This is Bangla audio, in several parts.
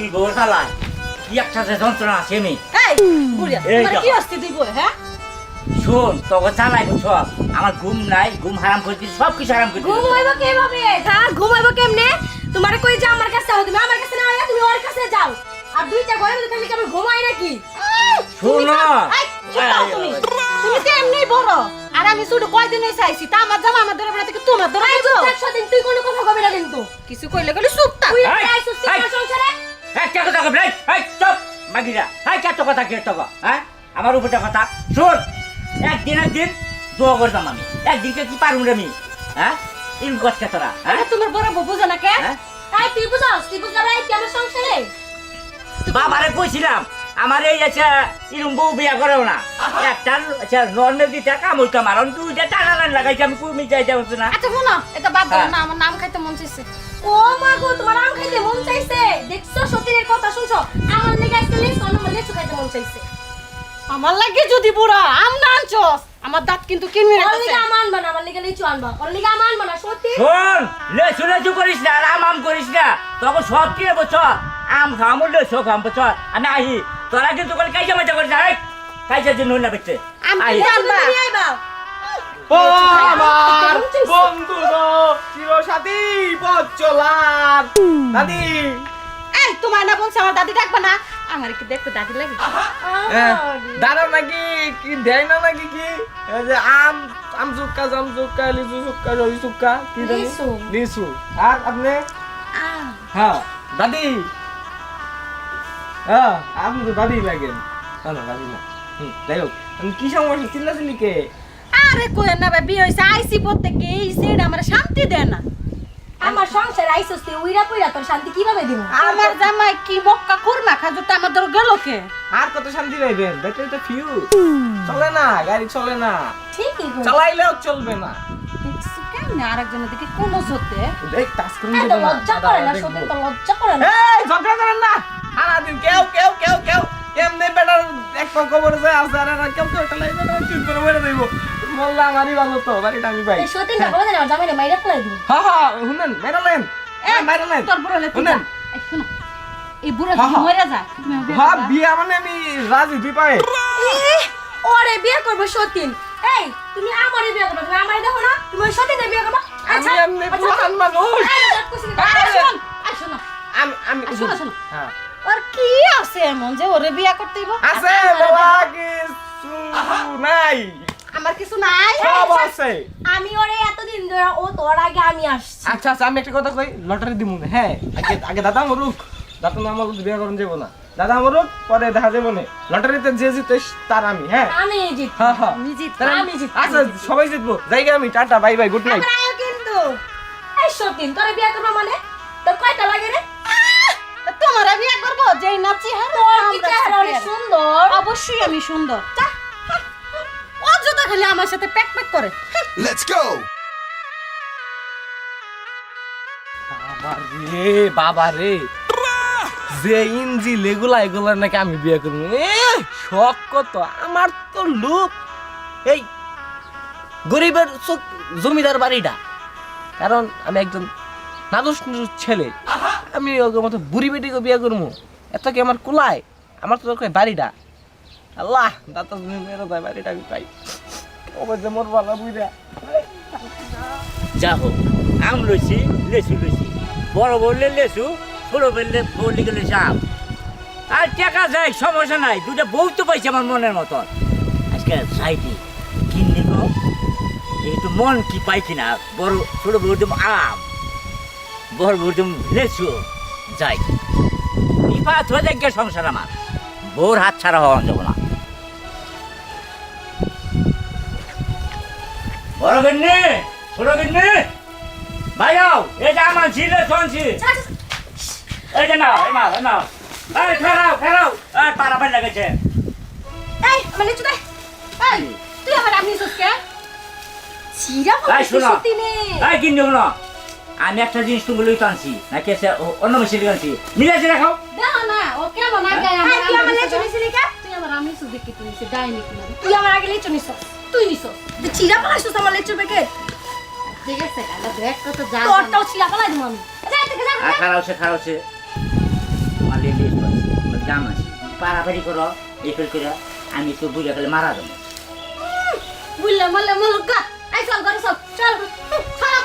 দুই বউ চালায় কি একটা যে যন্ত্রণা আছে আমি এই বুড়িয়া এই তোমার দেখো। কি আসছে তুই বই হ্যাঁ? শোন তোকে চালাই সব আমার ঘুম নাই ঘুম হারাম করে দিস সব কিছু হারাম করে দিস ঘুমাইবো কীভাবে? হ্যাঁ ঘুমাইবো কেমনে? তোমার কই যে আমার কাছে আও তুমি আমার কাছে না আয়া তুমি ওর কাছে যাও। আর দুইটা ঘরে মধ্যে খালি কেমন ঘুমাই নাকি? শোন না। এই, চুপ তুমি। তুমি তো এমনি বড়। আর আমি শুধু কয়দিন হইছে আইছি তা আমার জামা আমার ধরে থেকে তোমার ধরে আইছো? একশো দিন তুই কোনো কথা কবি না কিন্তু। কিছু কইলে গেলে কথা কে তো হ্যাঁ? আমার উপরে কথা। শোন একদিন একদিন দোয়া করতাম আমি। একদিনকে কি পারুন রে আমি? হ্যাঁ? ইন কষ্ট তোরা? হ্যাঁ? তোমার বড় বাবু জানা না কে? হ্যাঁ? তুই বুঝাস তুই বুঝলা ভাই আমার সংসারে? বাবারে কইছিলাম আমার এই আছে ইরুম বউ বিয়া করেও না। একটা আচ্ছা নর্মাল দি টাকা মইতাম আর দুইটা টাকা লাইন লাগাইছি আমি কুমি যাই যাব না। আচ্ছা শোনো এটা বাদ দাও হ্যাঁ। না আমার নাম খাইতে মন চাইছে। ও মা গো তোমার আম খাইতে মন চাইছে? দেখছ সতীনের কথা শুনছো? আমার লেগে আজকে লেছো আমার লেচু খাইতে মন চাইছে। আমার লাগে যদি বুড়া আম না আনছস আমার দাঁত কিন্তু কিনবি ওর লিগে আম আনবা না আমার লিগে লিচু আনবা। ওর লিগে আম আনবা না সত্যি শোন লেচু লেচু করিস না আর আম আম করিস না। তখন সব কি বছর? আম খামো লেচু খাম বছর। আমি আহি তোরা কিন্তু করে কাইজা মজা করিস না কাইজা দিন না। বেচতে আম ও আমার। বন্ধু গো চিরসাথী পথ চলার দাদি। এই তোমার না বলছে আমার দাদি ডাকবা না? আমার কি দেখতে দাদি লাগে? হ্যাঁ, দাঁড়াও নাকি কি দেয় না নাকি কি? এই যে আম আম চুক্কা জাম চুক্কা লিচু চুক্কা জলি চুক্কা কি জানি লিচু। লিচু। আর আপনি? হ্যাঁ দাদি। হ্যাঁ আপনি তো দাদি লাগেন না না দাদি না। যাই হোক। আমি কি সমস্যা? চিল্লা চিল্লি কে? আরে কই না ভাই বিয়ে হইছে আইসি প্রত্যেককে এই সেটা আমার শান্তি দেয় না। আমার সংসারে আইছস তুই উইরা পুইরা তোর শান্তি কীভাবে দিব আমার জামাই কি মক্কা কুরমা খাজুরটা আমার ধরে গেল কে? আর কত শান্তি পাইবেন ব্যাটারি তো ফিউজ চলে না গাড়ি চলে না। ঠিকই চালাইলেও চলবে না। আরেকজনের দিকে কোন জোতে দেখ টাচ করুন এত লজ্জা করে না সত্যি তো লজ্জা করে না। এই ঝগড়া করেন না। সারাদিন কেউ কেউ কেউ কেউ। এমনি বেটার একটা খবর যায় আছে আর আর কেউ কেউ চালাই বেটা চুপ করে বেড়ে দেবো। বললে আমারই ভালো তো বাড়িটা আমি পাই। সত্যি না বলে না জামাইরে মাইরা ফেলাই দিব? হ্যাঁ হ্যাঁ শুনেন মেরালেন হ্যাঁ মেরালেন তোর বুড়ো লেতে শুনেন। এই এই বুড়ো হ্যাঁ। মরে বিয়ে হ্যাঁ করবা? মানে আমি রাজি দুই পায়ে। ওরে বিয়ে করব সতীন। এই তুমি আমারে বিয়ে করবে তুমি আমারে দেখো না তুমি ওই সতীনে বিয়ে করবে। আমি এমনি পুরান মানুষ। আরে শোন আরে শোনো। আমি আমি শোনো, শোনো। হ্যাঁ। ওর কি আছে এমন যে ওরে বিয়া করতে হইব? আছে বাবা কিছু নাই। আমার কিছু নাই? সব আছে। আমি ওরে এতদিন ধরে ও তোর আগে আমি আসছি। আচ্ছা আচ্ছা আমি একটা কথা কই লটারি না হ্যাঁ? আগে আগে দাদা মরুক দাদা না আমার বিয়ে করুন যাব না। দাদা মরুক পরে দেখা যাব না। লটারিতে যে জিতে তার আমি হ্যাঁ? আমি জিত হ্যাঁ হ্যাঁ। আমি তাহলে আমি জিতবো, আচ্ছা সবাই জিতবো। জায়গা আমি tata bye bye good night. কিন্তু। এই সতীন তোরে বিয়ে করব মানে? তোর কয়টা লাগে রে? বিয়া করব যেই নাচি হ্যাঁ চেহারা সুন্দর। অবশ্যই আমি সুন্দর। ও যদি খালি আমার সাথে প্যাক প্যাক করে। Let's go! বাবা রে বাবা রে। যে ইঞ্জি লেগুলা এগুলা নাকি আমি বিয়ে করব। এ শখ কত আমার তো লুক। এই গরিবের চোখ- জমিদার বাড়িটা। কারণ আমি একজন নাদুস ছেলে। আমি ওকে মতো বুড়ি বেটিকে বিয়ে করব এত কি আমার কুলায়? আমার তো দরকার বাড়িটা। আল্লাহ দাতা তুমি মেরে দেয় বাড়িটা আমি পাই। কবে যে মোর বালা বুড়া যা হোক আম লইছি লেসু লইছি। বড় বললে লেচু, ছোট বললে বললি গেলে আম। আর টাকা যায়, সমস্যা নাই। দুটা বউ তো পাইছে আমার মনের মতন। আজকে সাইডে কিননি গো। একটু মন কি পাই কিনা? বড়, ছোট বউ আম। দেবো লেচু যাই। বিপাত হয়ে গিয়ে সংসার আমার। বউর হাত ছাড়া হওয়া যাব না বড় গন্নি ছোট গন্নি। ভাইয়াও এই যে আমার ছিল শুনছি এই যে নাও এই নাও এই নাও। এই ফেরাও ফেরাও। এই পারাপার লেগেছে। এই আমার লিচু দে। এই তুই আমার আমি সুস্কে এই না। আমি একটা জিনিস তুমি লই টানছি নাকি এসে ও- অন্য মেশিন টানছি মিলাইছে রাখো দেখো না ও কেমন আগে এই, আমার তুই আমার লিচু নিছিলি কে? তুই আমার আমি শুধু দেখি তুই সে ডাইনি কিনা তুই আমার আগে লিচু নিছ তুই নিছ তুই চিরা পালাইছিস আমার লিচুর প্যাকেট ঠিক আছে দেখ কত যা তোরটাও চিরা পালাই দিব আমি। যা থেকে সে সে পাচ্ছি আমার গাম আছে। করো এই ফেল করে আমি তো বুঝে গেলে মারা যাব। বুঝলে মরলে মরুক গা। আই চল ঘরে চল চল। চল।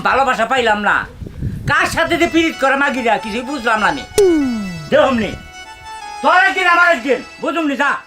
ভালোবাসা পাইলাম না। কার সাথে যে পিরিত করে মাগিরা কিছু বুঝলাম না আমি। দেহমনি। তোর একদিন আমার একদিন বুঝুমনি, যা।